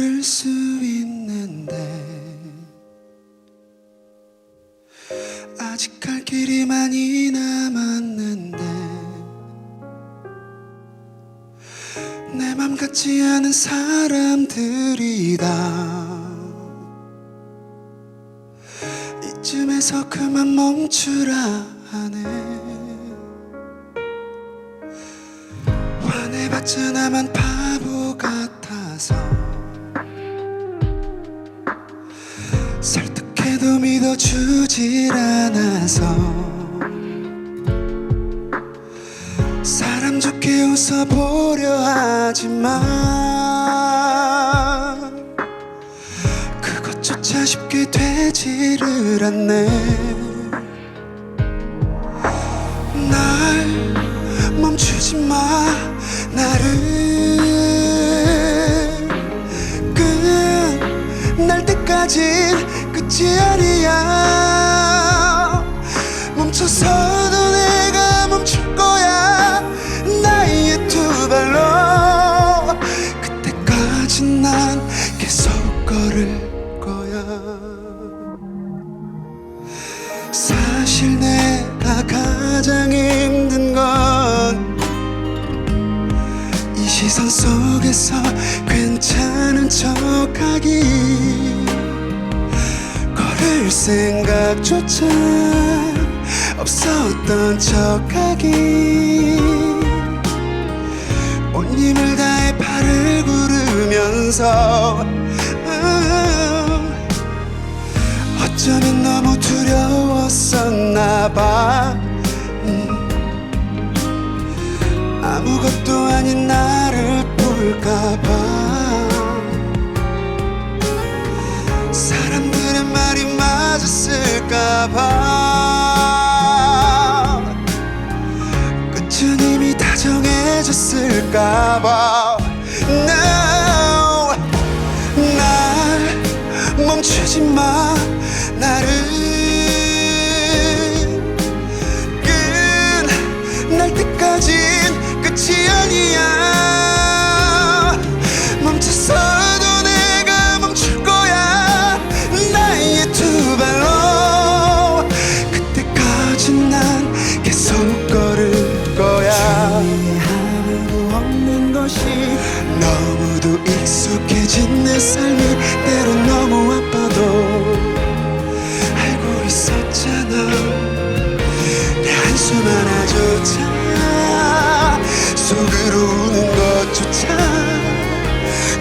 걸을 수 있는데 아직 갈 길이 많이 남았는데 내 맘 같지 않은 사람들이다. 이쯤에서 그만 멈추라 하네. 화내봤자 나만 바보 같아서 설득해도 믿어주질 않아서 사람 좋게 웃어보려 하지만 그것조차 쉽게 되지를 않네. 날 멈추지 마. 나를 때까진 끝이 아니야. 멈춰서도 내가 멈출 거야. 나의 두 발로 그때까진 난 계속 걸을 거야. 사실 내가 가장 힘든 건 이 시선 속에서 괜찮은 척하기 걸을 생각조차 없었던 척하기. 온 힘을 다해 발을 구르면서 음, 어쩌면 너무 두려웠었나 봐. 음, 아무것도 아닌 나를 볼까 봐 맞았을까봐. 끝은 이미 다 정해졌을까봐. No 날 멈추지 마. 나를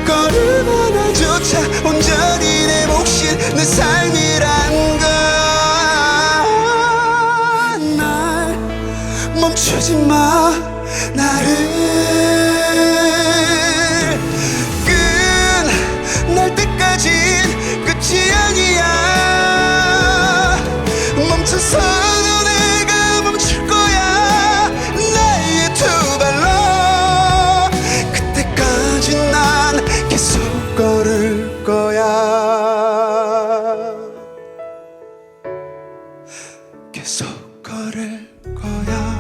걸음 하나조차 온전히 내 몫인 내 삶이란 걸날 멈추지 마 나를 계속 걸을 거야